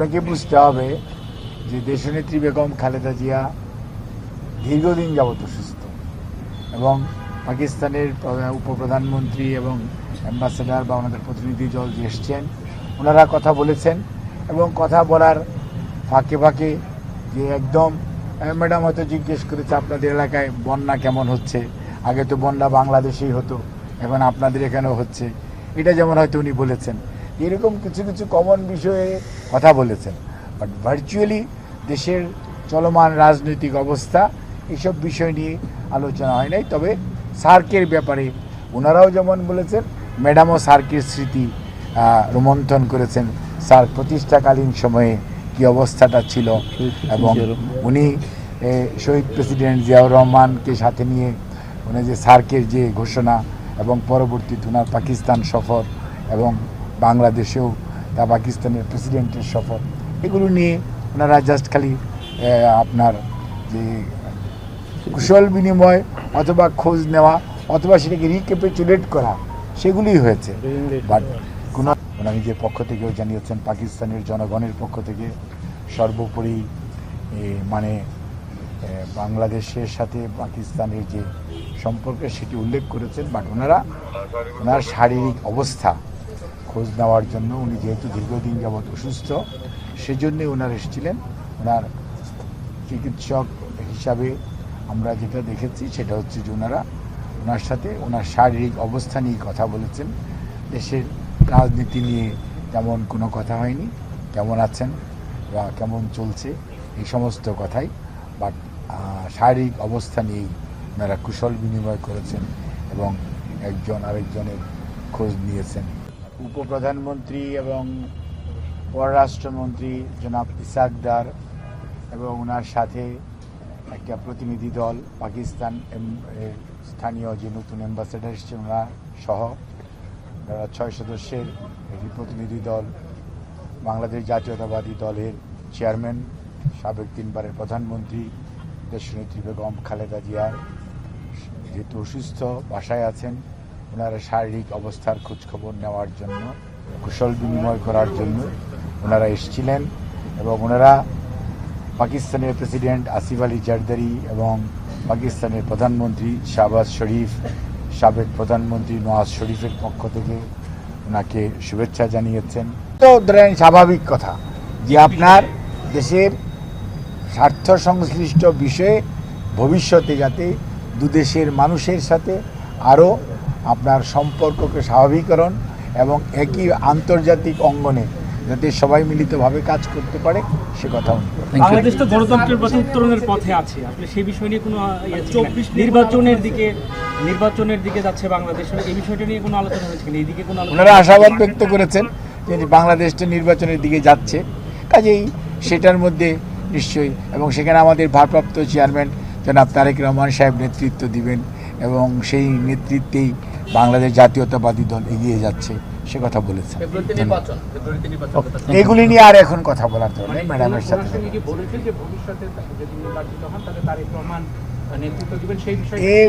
আপনাকে বুঝতে হবে যে দেশনেত্রী বেগম খালেদা জিয়া দীর্ঘদিন যাবত অসুস্থ এবং পাকিস্তানের উপপ্রধানমন্ত্রী এবং অ্যাম্বাসেডার বা ওনাদের প্রতিনিধি দল যে এসছেন, ওনারা কথা বলেছেন এবং কথা বলার ফাঁকে ফাঁকে যে একদম ম্যাডাম হয়তো জিজ্ঞেস করেছে আপনাদের এলাকায় বন্যা কেমন হচ্ছে? আগে তো বন্যা বাংলাদেশেই হতো, এখন আপনাদের এখানেও হচ্ছে। এটা যেমন হয়তো উনি বলেছেন। এরকম কিছু কিছু কমন বিষয়ে কথা বলেছেন। বাট ভার্চুয়ালি দেশের চলমান রাজনৈতিক অবস্থা এসব বিষয় নিয়ে আলোচনা হয় নাই। তবে সার্কের ব্যাপারে ওনারাও যেমন বলেছেন ম্যাডামও সার্কের স্মৃতি রোমন্থন করেছেন। স্যার প্রতিষ্ঠাকালীন সময়ে কি অবস্থাটা ছিল এবং উনি শহীদ প্রেসিডেন্ট জিয়াউর রহমানকে সাথে নিয়ে উনি যে সার্কের যে ঘোষণা এবং পরবর্তী ওনার পাকিস্তান সফর এবং বাংলাদেশেও, তা পাকিস্তানের প্রেসিডেন্টের সফর এগুলো নিয়ে ওনারা জাস্ট খালি আপনার যে কুশল বিনিময় অথবা খোঁজ নেওয়া অথবা সেটাকে রিক্যাপিচুলেট করা, সেগুলিই হয়েছে। বাট কোনো ওনার নিজের পক্ষ থেকেও জানিয়েছেন, পাকিস্তানের জনগণের পক্ষ থেকে সর্বোপরি মানে বাংলাদেশের সাথে পাকিস্তানের যে সম্পর্ক, সেটি উল্লেখ করেছেন। বাট ওনারা ওনার শারীরিক অবস্থা খোঁজ নেওয়ার জন্য উনি যেহেতু দীর্ঘদিন যাবৎ অসুস্থ, সেজন্যে ওনার এসেছিলেন। ওনার চিকিৎসক হিসাবে আমরা যেটা দেখেছি সেটা হচ্ছে যে ওনারা ওনার সাথে ওনার শারীরিক অবস্থা নিয়ে কথা বলেছেন। দেশের রাজনীতি নিয়ে তেমন কোনো কথা হয়নি, কেমন আছেন বা কেমন চলছে এই সমস্ত কথাই, বাট শারীরিক অবস্থা নিয়েই ওনারা কুশল বিনিময় করেছেন এবং একজন আরেকজনের খোঁজ নিয়েছেন। উপপ্রধানমন্ত্রী এবং পররাষ্ট্রমন্ত্রী জনাব ইসাকদার এবং ওনার সাথে একটা প্রতিনিধি দল, পাকিস্তান স্থানীয় যে নতুন অ্যাম্বাসেডার এসছে ওনার সহ ছয় সদস্যের একটি প্রতিনিধি দল, বাংলাদেশ জাতীয়তাবাদী দলের চেয়ারম্যান সাবেক তিনবারের প্রধানমন্ত্রী দেশনেত্রী বেগম খালেদা জিয়া যেহেতু অসুস্থ, বাসায় আছেন ওনারা শারীরিক অবস্থার খোঁজখবর নেওয়ার জন্য, কুশল বিনিময় করার জন্য ওনারা এসেছিলেন এবং ওনারা পাকিস্তানের প্রেসিডেন্ট আসিফ আলী জারদারি এবং পাকিস্তানের প্রধানমন্ত্রী শাহবাজ শরীফ, সাবেক প্রধানমন্ত্রী নওয়াজ শরীফের পক্ষ থেকে ওনাকে শুভেচ্ছা জানিয়েছেন। তো ধরেন স্বাভাবিক কথা যে আপনার দেশের স্বার্থ সংশ্লিষ্ট বিষয়ে ভবিষ্যতে যাতে দুদেশের মানুষের সাথে আরও আপনার সম্পর্ককে স্বাভাবিকরণ এবং একই আন্তর্জাতিক অঙ্গনে যাতে সবাই মিলিতভাবে কাজ করতে পারে সে কথা উনি বাংলাদেশ তো গণতন্ত্রের পথে উত্তরণের পথে আছে। আসলে সেই বিষয় নিয়ে কোনো ইয়ে না। নির্বাচনের দিকে নির্বাচনের দিকে যাচ্ছে বাংলাদেশ। এই বিষয়টা নিয়ে কোনো আলোচনা হয়েছে কিনা? এইদিকে কোনো ওনারা আশাবাদ ব্যক্ত করেছেন যে বাংলাদেশটা নির্বাচনের দিকে যাচ্ছে। কাজেই সেটার মধ্যে নিশ্চয়ই এবং সেখানে আমাদের ভারপ্রাপ্ত চেয়ারম্যান জনাব তারেক রহমান সাহেব নেতৃত্ব দিবেন। এবং সেই নেতৃত্বেই বাংলাদেশ জাতীয়তাবাদী দল এগিয়ে যাচ্ছে সে কথা বলেছেন। নির্বাচন এগুলি নিয়ে আর এখন কথা বলার দরকার নেই ম্যাডামের সাথে। এই?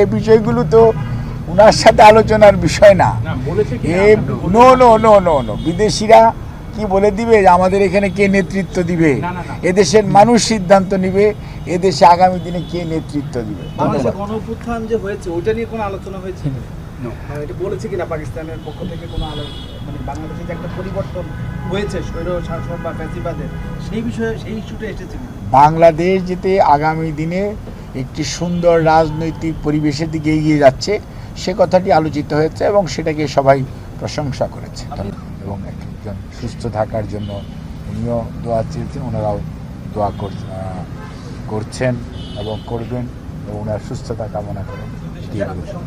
এই বিষয়গুলো তো ওনার সাথে আলোচনার বিষয় না। না বলেছে কি এ no no no no no বিদেশিরা কি বলে দিবে? যে আমাদের এখানে কে নেতৃত্ব দিবে। এদেশের মানুষ সিদ্ধান্ত নিবে এদেশে আগামী দিনে কে নেতৃত্ব দিবে? বাংলাদেশে যে হয়েছে ওইটা নিয়ে কোনো আলোচনা হয়েছে? মানে এটা বলেছে কিনা পাকিস্তানের পক্ষ থেকে কোনো মানে বাংলাদেশে যে একটা পরিবর্তন হয়েছে স্বৈর শাসন বা ফ্যাসিবাদের সেই বিষয়ে সেই ইস্যুটা এসেছে বাংলাদেশ যেতে আগামী দিনে একটি সুন্দর রাজনৈতিক পরিবেশের দিকে এগিয়ে যাচ্ছে সে কথাটি আলোচিত হয়েছে এবং সেটাকে সবাই প্রশংসা করেছে। এবং একজন সুস্থ থাকার জন্য উনিও দোয়া চেয়েছেন, ওনারাও দোয়া কর- করছেন এবং করবেন এবং ওনার সুস্থতা কামনা করেন।